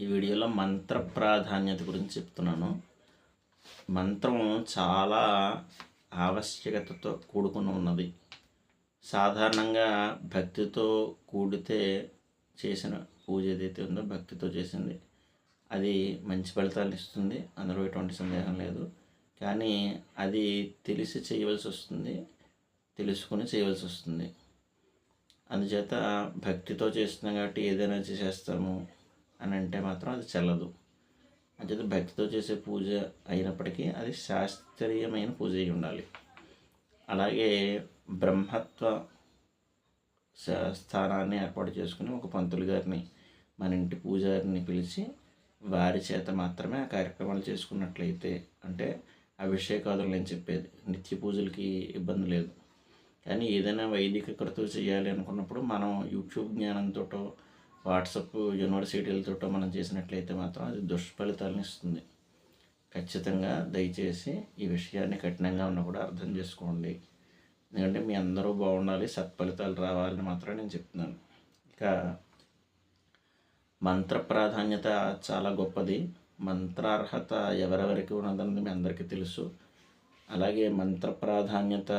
ఈ వీడియోలో మంత్ర ప్రాధాన్యత గురించి చెప్తున్నాను. మంత్రం చాలా ఆవశ్యకతతో కూడుకుని ఉన్నది. సాధారణంగా భక్తితో కూడితే చేసిన పూజ ఏదైతే ఉందో భక్తితో చేసింది అది మంచి ఫలితాలు ఇస్తుంది. అందులో ఎటువంటి సందేహం లేదు. కానీ అది తెలిసి చేయవలసి వస్తుంది తెలుసుకుని చేయవలసి వస్తుంది. అందుచేత భక్తితో చేస్తున్నాం కాబట్టి ఏదైనా చేసేస్తాము. అని అంటే మాత్రం అది చెల్లదు. అంచేత భక్తితో చేసే పూజ అయినప్పటికీ అది శాస్త్రీయమైన పూజ అయి ఉండాలి. అలాగే బ్రహ్మత్వ స్థానాన్ని ఏర్పాటు చేసుకుని ఒక పంతులు గారిని మన ఇంటి పూజారిని పిలిచి వారి చేత మాత్రమే ఆ కార్యక్రమాలు చేసుకున్నట్లయితే అంటే అభిషేకాదులు నేను చెప్పేది. నిత్య పూజలకి ఇబ్బంది లేదు. కానీ ఏదైనా వైదిక కృతులు చేయాలి అనుకున్నప్పుడు మనం యూట్యూబ్ జ్ఞానంతోటో వాట్సప్ యూనివర్సిటీలతో మనం చేసినట్లయితే మాత్రం అది దుష్ఫలితాలను ఇస్తుంది. ఖచ్చితంగా దయచేసి ఈ విషయాన్ని కఠినంగా ఉన్నా కూడా అర్థం చేసుకోండి. ఎందుకంటే మీ అందరూ బాగుండాలి సత్ఫలితాలు రావాలని మాత్రం నేను చెప్తున్నాను. ఇక మంత్ర ప్రాధాన్యత చాలా గొప్పది. మంత్రార్హత ఎవరెవరికి ఉన్నదన్నది మీ అందరికీ తెలుసు. అలాగే మంత్ర ప్రాధాన్యత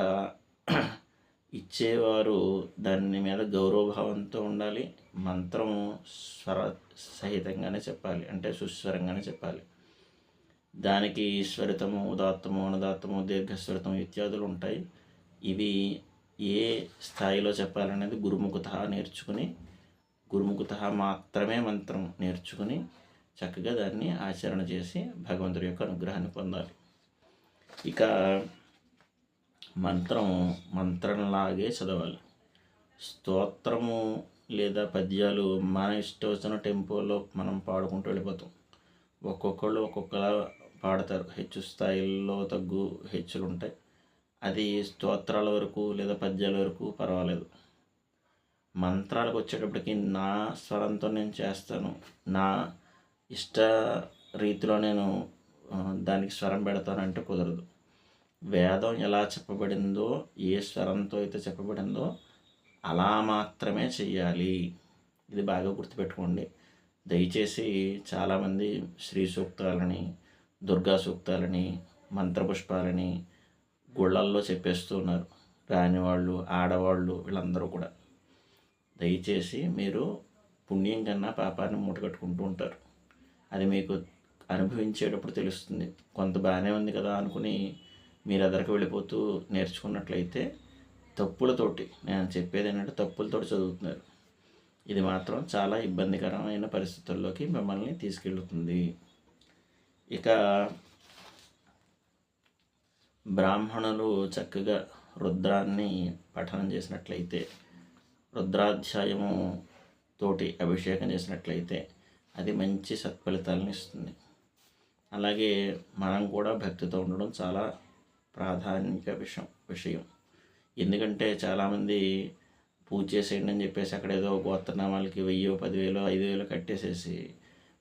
ఇచ్చేవారు దాని మీద గౌరవభావంతో ఉండాలి మంత్రం స్వర సహితంగానే చెప్పాలి అంటే సుస్వరంగానే చెప్పాలి. దానికి స్వరితము ఉదాత్తము అనుదాత్తము దీర్ఘస్వరితము ఇత్యాదులు ఉంటాయి. ఇవి ఏ స్థాయిలో చెప్పాలనేది గురుముఖత నేర్చుకుని గురుముఖత మాత్రమే మంత్రం నేర్చుకుని చక్కగా దాన్ని ఆచరణ చేసి భగవంతుడి యొక్క అనుగ్రహాన్ని పొందాలి. ఇక మంత్రం మంత్రంలాగే చదవాలి. స్తోత్రము లేదా పద్యాలు మన ఇష్టం వచ్చిన టెంపోలో మనం పాడుకుంటూ వెళ్ళిపోతాం. ఒక్కొక్కళ్ళు ఒక్కొక్కలా పాడతారు. హెచ్చు స్థాయిల్లో తగ్గు హెచ్చులు ఉంటాయి. అది స్తోత్రాల వరకు లేదా పద్యాల వరకు పర్వాలేదు. మంత్రాలకు వచ్చేటప్పటికి నా స్వరంతో నేను చేస్తాను. నా ఇష్ట రీతిలో నేను దానికి స్వరం పెడతానంటే కుదరదు. వేదం ఎలా చెప్పబడిందో ఏ స్వరంతో అయితే చెప్పబడిందో అలా మాత్రమే చెయ్యాలి. ఇది బాగా గుర్తుపెట్టుకోండి. దయచేసి చాలామంది శ్రీ సూక్తాలని దుర్గా సూక్తాలని మంత్రపుష్పాలని గుళ్ళల్లో చెప్పేస్తూ ఉన్నారు రానివాళ్ళు ఆడవాళ్ళు వీళ్ళందరూ కూడా. దయచేసి మీరు పుణ్యం కన్నా పాపాన్ని మూటగట్టుకుంటూ ఉంటారు. అది మీకు అనుభవించేటప్పుడు తెలుస్తుంది. కొంత బాగానే ఉంది కదా అనుకుని మీరు అదరకు వెళ్ళిపోతూ నేర్చుకున్నట్లయితే తప్పులతోటి నేను చెప్పేది ఏంటంటే తప్పులతోటి చదువుతున్నారు. ఇది మాత్రం చాలా ఇబ్బందికరమైన పరిస్థితుల్లోకి మిమ్మల్ని తీసుకెళ్తుంది. ఇక బ్రాహ్మణులు చక్కగా రుద్రాన్ని పఠనం చేసినట్లయితే రుద్రాధ్యాయము తోటి అభిషేకం చేసినట్లయితే అది మంచి సత్ఫలితాలను ఇస్తుంది. అలాగే మనం కూడా భక్తితో ఉండడం చాలా ప్రాధాన్యత విషయం విషయం. ఎందుకంటే చాలామంది పూజ చేసేయండి అని చెప్పేసి అక్కడ ఏదో గోత్రనామాలకి వెయ్యో పదివేలు ఐదు వేలు కట్టేసేసి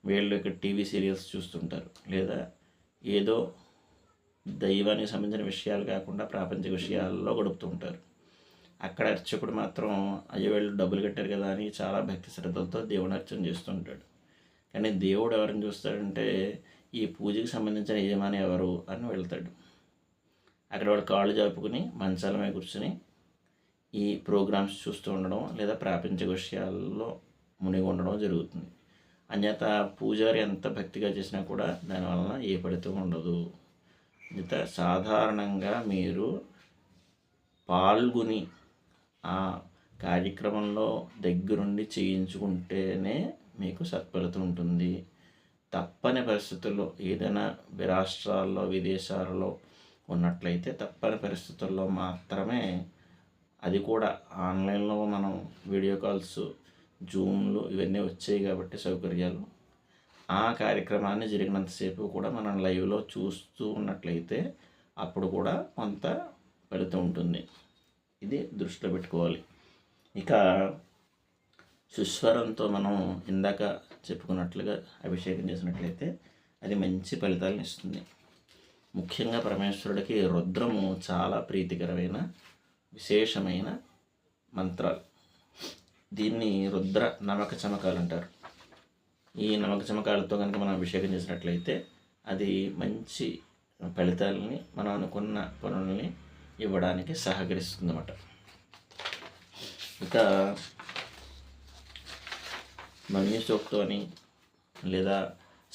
వీళ్ళు ఇక్కడ టీవీ సీరియల్స్ చూస్తుంటారు. లేదా ఏదో దైవానికి సంబంధించిన విషయాలు కాకుండా ప్రాపంచిక విషయాల్లో గడుపుతుంటారు అక్కడ అర్చకుడు మాత్రం అయ్యో వీళ్ళు డబ్బులు కట్టారు కదా అని చాలా భక్తి శ్రద్ధలతో దేవుని అర్చన చేస్తుంటాడు కానీ దేవుడు ఎవరిని చూస్తాడంటే ఈ పూజకి సంబంధించిన యజమాని ఎవరు అని వెళ్తాడు. అక్కడ వాడు కాళ్ళు జరుపుకుని మంచాల మీద కూర్చుని ఈ ప్రోగ్రామ్స్ చూస్తూ ఉండడం లేదా ప్రాపంచిక విషయాల్లో మునిగి ఉండడం జరుగుతుంది. అన్యత పూజారి ఎంత భక్తిగా చేసినా కూడా దానివలన ఏ ఫలితం ఉండదు. మిగతా సాధారణంగా మీరు పాల్గొని ఆ కార్యక్రమంలో దగ్గరుండి చేయించుకుంటేనే మీకు సత్ఫలితం ఉంటుంది. తప్పని పరిస్థితుల్లో ఏదైనా రాష్ట్రాల్లో విదేశాలలో ఉన్నట్లయితే తప్పని పరిస్థితుల్లో మాత్రమే అది కూడా ఆన్లైన్లో మనం వీడియో కాల్స్ జూమ్లు ఇవన్నీ వచ్చాయి కాబట్టి సౌకర్యాలు. ఆ కార్యక్రమాన్ని జరిగినంతసేపు కూడా మనం లైవ్లో చూస్తూ ఉన్నట్లయితే అప్పుడు కూడా కొంత ఫలితం ఉంటుంది. ఇది దృష్టిలో పెట్టుకోవాలి. ఇక సుస్వరంతో మనం ఇందాక చెప్పుకున్నట్లుగా అభిషేకం చేసినట్లయితే అది మంచి ఫలితాలను ఇస్తుంది. ముఖ్యంగా పరమేశ్వరుడికి రుద్రము చాలా ప్రీతికరమైన విశేషమైన మంత్రాలు. దీన్ని రుద్ర నమక చమకాలు అంటారు. ఈ నమక చమకాలతో కనుక మనం అభిషేకం చేసినట్లయితే అది మంచి ఫలితాలని మనం అనుకున్న పనులని ఇవ్వడానికి సహకరిస్తుందన్నమాట. ఇక మన్యు సూక్తం అని లేదా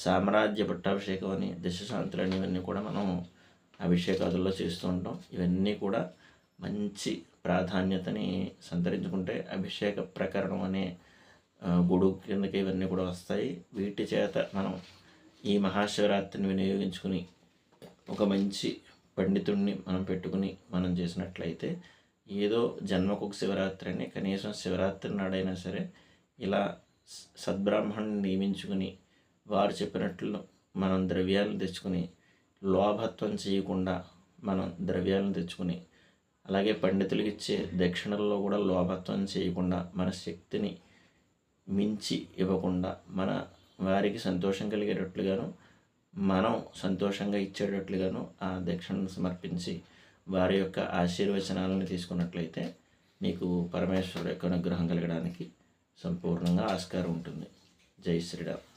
సామ్రాజ్య పట్టాభిషేకం అని దశశాంతులు అని ఇవన్నీ కూడా మనం అభిషేకాదుల్లో చేస్తూ ఉంటాం. ఇవన్నీ కూడా మంచి ప్రాధాన్యతని సంతరించుకుంటే అభిషేక ప్రకరణం అనే గుడు కిందకి ఇవన్నీ కూడా వస్తాయి. వీటి చేత మనం ఈ మహాశివరాత్రిని వినియోగించుకుని ఒక మంచి పండితుడిని మనం పెట్టుకుని మనం చేసినట్లయితే ఏదో జన్మకు శివరాత్రి అని కనీసం శివరాత్రి నాడైనా సరే ఇలా సద్బ్రాహ్మణుని నియమించుకుని వారు చెప్పినట్లు మనం ద్రవ్యాలను తెచ్చుకుని లోభత్వం చేయకుండా మనం ద్రవ్యాలను తెచ్చుకుని అలాగే పండితులకు ఇచ్చే దక్షిణల్లో కూడా లోభత్వం చేయకుండా మన శక్తిని మించి ఇవ్వకుండా మన వారికి సంతోషం కలిగేటట్లుగాను మనం సంతోషంగా ఇచ్చేటట్లుగాను ఆ దక్షిణను సమర్పించి వారి యొక్క ఆశీర్వచనాలను తీసుకున్నట్లయితే నీకు పరమేశ్వరుడు యొక్క అనుగ్రహం కలగడానికి సంపూర్ణంగా ఆస్కారం ఉంటుంది. జై శ్రీరామ్.